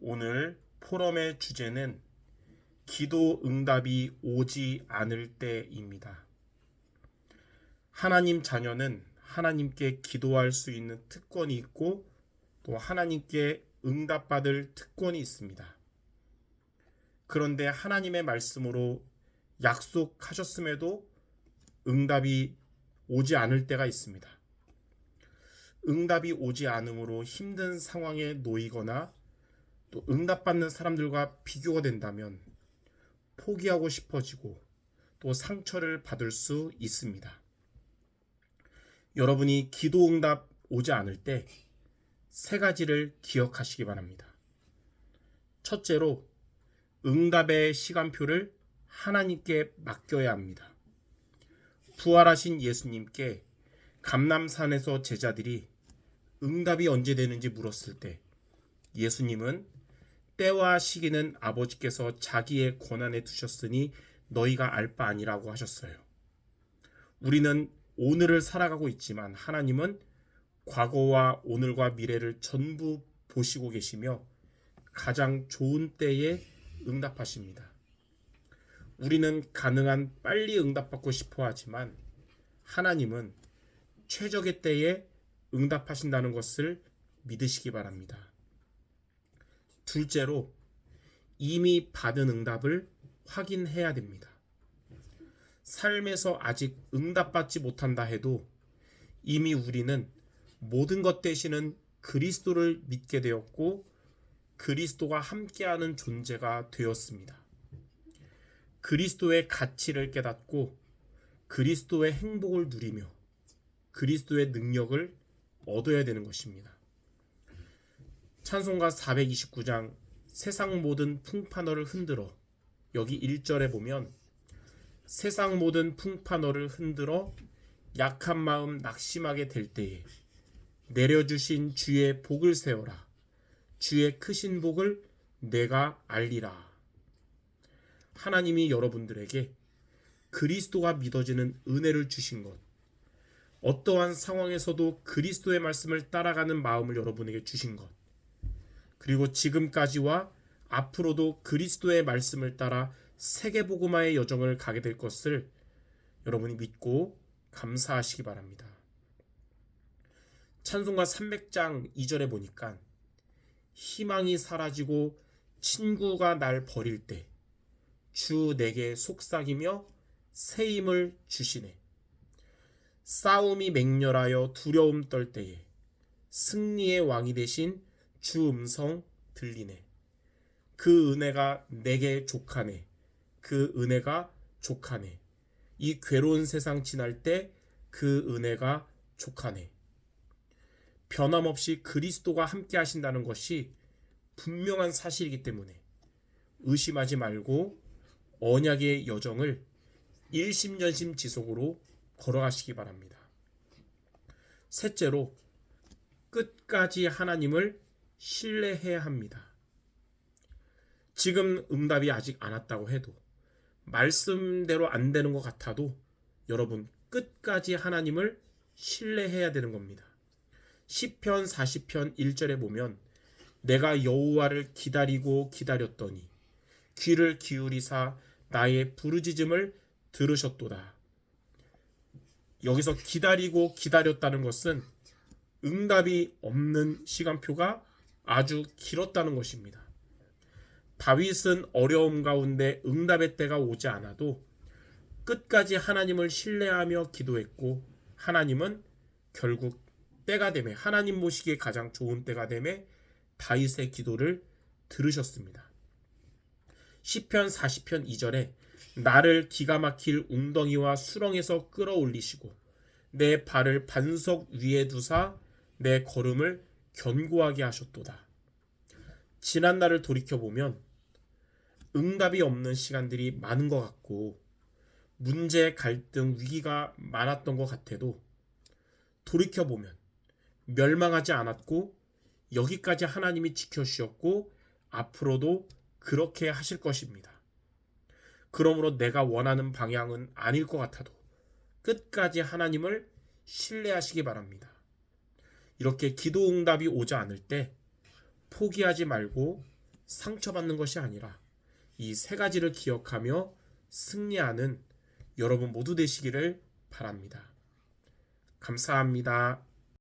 오늘 포럼의 주제는 기도 응답이 오지 않을 때입니다. 하나님 자녀는 하나님께 기도할 수 있는 특권이 있고 또 하나님께 응답받을 특권이 있습니다. 그런데 하나님의 말씀으로 약속하셨음에도 응답이 오지 않을 때가 있습니다. 응답이 오지 않으므로 힘든 상황에 놓이거나 또 응답받는 사람들과 비교가 된다면 포기하고 싶어지고 또 상처를 받을 수 있습니다. 여러분이 기도 응답 오지 않을 때 세 가지를 기억하시기 바랍니다. 첫째로 응답의 시간표를 하나님께 맡겨야 합니다. 부활하신 예수님께 감남산에서 제자들이 응답이 언제 되는지 물었을 때 예수님은 때와 시기는 아버지께서 자기의 권한에 두셨으니 너희가 알 바 아니라고 하셨어요. 우리는 오늘을 살아가고 있지만 하나님은 과거와 오늘과 미래를 전부 보시고 계시며 가장 좋은 때에 응답하십니다. 우리는 가능한 빨리 응답받고 싶어 하지만 하나님은 최적의 때에 응답하신다는 것을 믿으시기 바랍니다. 둘째로 이미 받은 응답을 확인해야 됩니다. 삶에서 아직 응답받지 못한다 해도 이미 우리는 모든 것 대신은 그리스도를 믿게 되었고 그리스도가 함께하는 존재가 되었습니다. 그리스도의 가치를 깨닫고 그리스도의 행복을 누리며 그리스도의 능력을 얻어야 되는 것입니다. 찬송가 429장 세상 모든 풍파너를 흔들어. 여기 1절에 보면 세상 모든 풍파너를 흔들어 약한 마음 낙심하게 될 때에 내려주신 주의 복을 세워라. 주의 크신 복을 내가 알리라. 하나님이 여러분들에게 그리스도가 믿어지는 은혜를 주신 것 어떠한 상황에서도 그리스도의 말씀을 따라가는 마음을 여러분에게 주신 것 그리고 지금까지와 앞으로도 그리스도의 말씀을 따라 세계 복음화의 여정을 가게 될 것을 여러분이 믿고 감사하시기 바랍니다. 찬송가 300장 2절에 보니까 희망이 사라지고 친구가 날 버릴 때 주 내게 속삭이며 새 힘을 주시네. 싸움이 맹렬하여 두려움 떨 때에 승리의 왕이 되신 주 음성 들리네. 그 은혜가 내게 족하네. 그 은혜가 족하네. 이 괴로운 세상 지날 때 그 은혜가 족하네. 변함없이 그리스도가 함께 하신다는 것이 분명한 사실이기 때문에 의심하지 말고 언약의 여정을 일심전심 지속으로 걸어가시기 바랍니다. 셋째로 끝까지 하나님을 신뢰해야 합니다. 지금 응답이 아직 안 왔다고 해도 말씀대로 안 되는 것 같아도 여러분 끝까지 하나님을 신뢰해야 되는 겁니다. 시편 40편 1절에 보면 내가 여호와를 기다리고 기다렸더니 귀를 기울이사 나의 부르짖음을 들으셨도다. 여기서 기다리고 기다렸다는 것은 응답이 없는 시간표가 아주 길었다는 것입니다. 다윗은 어려움 가운데 응답의 때가 오지 않아도 끝까지 하나님을 신뢰하며 기도했고 하나님은 결국 때가 되매 하나님 모시기에 가장 좋은 때가 되매 다윗의 기도를 들으셨습니다. 시편 40편 2절에 나를 기가 막힐 웅덩이와 수렁에서 끌어올리시고 내 발을 반석 위에 두사 내 걸음을 견고하게 하셨도다. 지난 날을 돌이켜 보면 응답이 없는 시간들이 많은 것 같고 문제, 갈등, 위기가 많았던 것 같아도 돌이켜 보면 멸망하지 않았고 여기까지 하나님이 지켜주셨고 앞으로도 그렇게 하실 것입니다. 그러므로 내가 원하는 방향은 아닐 것 같아도 끝까지 하나님을 신뢰하시기 바랍니다. 이렇게 기도 응답이 오지 않을 때 포기하지 말고 상처받는 것이 아니라 이 세 가지를 기억하며 승리하는 여러분 모두 되시기를 바랍니다. 감사합니다.